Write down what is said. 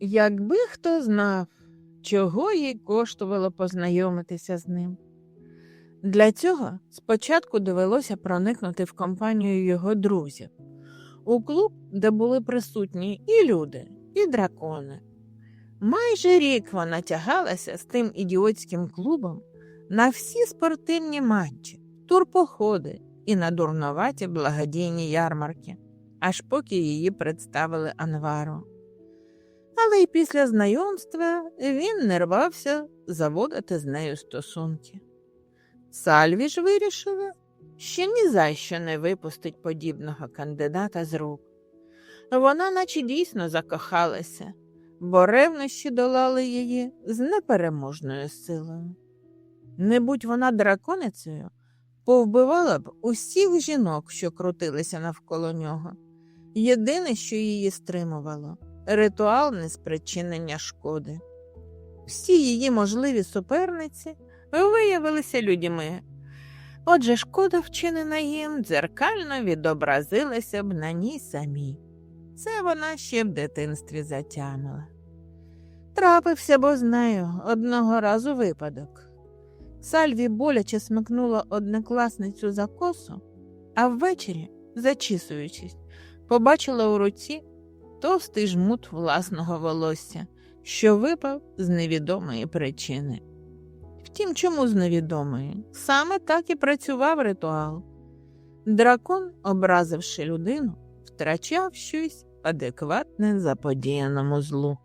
Якби хто знав, чого їй коштувало познайомитися з ним. Для цього спочатку довелося проникнути в компанію його друзів, у клуб, де були присутні і люди, і дракони. Майже рік вона тягалася з тим ідіотським клубом на всі спортивні матчі, турпоходи і на дурноваті благодійні ярмарки, аж поки її представили Анвару. Але й після знайомства він не рвався заводити з нею стосунки. Сальві вирішила, що ні за що не випустить подібного кандидата з рук. Вона наче дійсно закохалася, бо ревнощі долали її з непереможною силою. Не будь вона драконицею, повбивала б усіх жінок, що крутилися навколо нього. Єдине, що її стримувало ритуал неспричинення шкоди. Всі її можливі суперниці виявилися людьми. Отже, шкода, вчинена їм, дзеркально відобразилася б на ній самій. Це вона ще в дитинстві затямила. Трапився бо з нею одного разу випадок. Сальві боляче смикнула однокласницю за косу, а ввечері, зачісуючись, побачила у руці товстий жмут власного волосся, що випав з невідомої причини. Втім, чому з невідомої? Саме так і працював ритуал. Дракон, образивши людину, втрачав щось адекватне заподіяному злу.